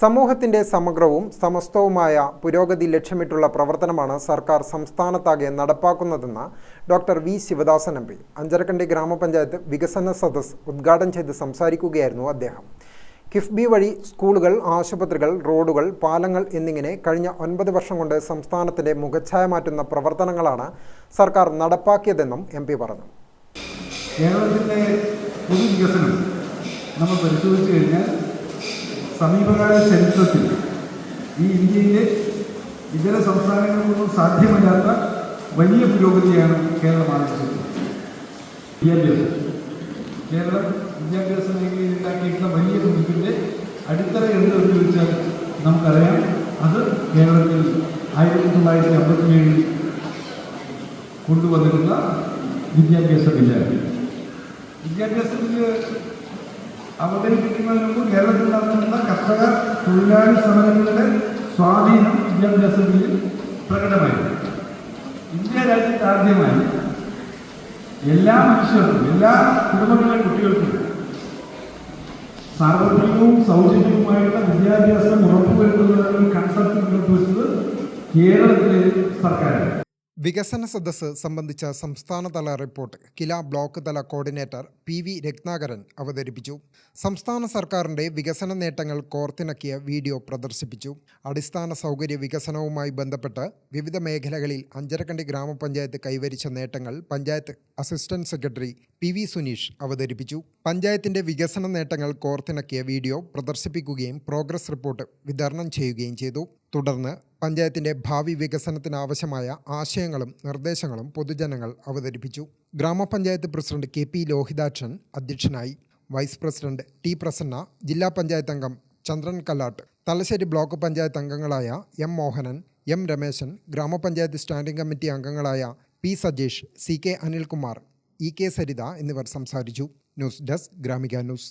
സമൂഹത്തിന്റെ സമഗ്രവും സമസ്തവുമായ പുരോഗതി ലക്ഷ്യമിട്ടുള്ള പ്രവർത്തനമാണ് സർക്കാർ സംസ്ഥാനത്താകെ നടപ്പാക്കുന്നതെന്ന് doctor V Sivadasan M P. Anjarakandy ഗ്രാമപഞ്ചായത്ത് വികസന സദസ് ഉദ്ഘാടനം ചെയ്ത് സംസാരിക്കുകയായിരുന്നു അദ്ദേഹം. കിഫ്ബി വഴി സ്കൂളുകൾ ആശുപത്രികൾ റോഡുകൾ പാലങ്ങൾ എന്നിങ്ങനെ കഴിഞ്ഞ ഒൻപത് വർഷം കൊണ്ട് സംസ്ഥാനത്തിന്റെ മുഖച്ഛായ മാറ്റുന്ന പ്രവർത്തനങ്ങളാണ് സർക്കാർ നടപ്പാക്കിയതെന്നും എം പി പറഞ്ഞു. കേരളത്തിന്റെ പൊതുവികസനം നമ്മൾ പരിശോധിച്ചു കഴിഞ്ഞാൽ സമീപകാല ചരിത്രത്തിൽ ഈ ഇന്ത്യയിലെ ഇതര സംസ്ഥാനങ്ങളിലൊന്നും സാധ്യമല്ലാത്ത വലിയ പുരോഗതിയാണ് കേരളം ആർജിച്ചത് വിദ്യാഭ്യാസം. കേരളം വിദ്യാഭ്യാസ മേഖലയിൽ ഉണ്ടാക്കിയിട്ടുള്ള വലിയ മുൻപിന്റെ അടിത്തറ എന്ത് ചോദിച്ചാൽ നമുക്കറിയാം. അത് കേരളത്തിൽ ആയിരത്തി തൊള്ളായിരത്തി അമ്പത്തിയേഴിൽ കൊണ്ടുവന്നിട്ടുള്ള വിദ്യാഭ്യാസ ബില്ലാണ്. വിദ്യാഭ്യാസ ബില്ല് അവതരിപ്പിക്കുന്നതിന് മുമ്പ് കേരളത്തിൽ നടത്തുന്ന കർഷക തൊഴിലാളി സമരങ്ങളുടെ സ്വാധീനം വിദ്യാഭ്യാസത്തിൽ പ്രകടമായിരുന്നു. ഇന്ത്യ രാജ്യത്ത് ആദ്യമായി എല്ലാ മനുഷ്യർക്കും എല്ലാ കുടുംബങ്ങളിലെ കുട്ടികൾക്കും സാർവത്രികവും സൗജന്യവുമായിട്ടുള്ള വിദ്യാഭ്യാസം ഉറപ്പുവരുത്തുന്നതിനുള്ള കൺസെപ്റ്റ് മുന്നോട്ട് കേരളത്തിലെ സർക്കാരാണ്. വികസന സദസ്സ് സംബന്ധിച്ച സംസ്ഥാനതല റിപ്പോർട്ട്. കില ബ്ലോക്ക് തല കോർഡിനേറ്റർ പി വി രത്നാകരൻ അവതരിപ്പിച്ചു. സംസ്ഥാന സർക്കാരിന്റെ വികസന നേട്ടങ്ങൾ കോർത്തിണക്കിയ വീഡിയോ പ്രദർശിപ്പിച്ചു. അടിസ്ഥാന സൗകര്യ വികസനവുമായി ബന്ധപ്പെട്ട് വിവിധ മേഖലകളിൽ അഞ്ചരക്കണ്ടി ഗ്രാമപഞ്ചായത്ത് കൈവരിച്ച നേട്ടങ്ങൾ panchayat assistant secretary P V Suneesh അവതരിപ്പിച്ചു. പഞ്ചായത്തിന്റെ വികസന നേട്ടങ്ങൾ കോർത്തിണക്കിയ വീഡിയോ പ്രദർശിപ്പിക്കുകയും പ്രോഗ്രസ് റിപ്പോർട്ട് വിതരണം ചെയ്യുകയും ചെയ്തു. തുടർന്ന് പഞ്ചായത്തിന്റെ ഭാവി വികസനത്തിനാവശ്യമായ ആശയങ്ങളും നിർദ്ദേശങ്ങളും പൊതുജനങ്ങൾ അവതരിപ്പിച്ചു. ഗ്രാമപഞ്ചായത്ത് പ്രസിഡന്റ് കെ പി ലോഹിതാക്ഷൻ അധ്യക്ഷനായി. വൈസ് പ്രസിഡന്റ് ടി പ്രസന്ന ജില്ലാ പഞ്ചായത്ത് അംഗം ചന്ദ്രൻ കല്ലാട്ട് തലശ്ശേരി ബ്ലോക്ക് പഞ്ചായത്ത് അംഗങ്ങളായ എം മോഹനൻ എം രമേശൻ ഗ്രാമപഞ്ചായത്ത് സ്റ്റാൻഡിംഗ് കമ്മിറ്റി അംഗങ്ങളായ P Sajesh C K Anilkumar E K Saritha എന്നിവർ സംസാരിച്ചു. News desk Gramika news.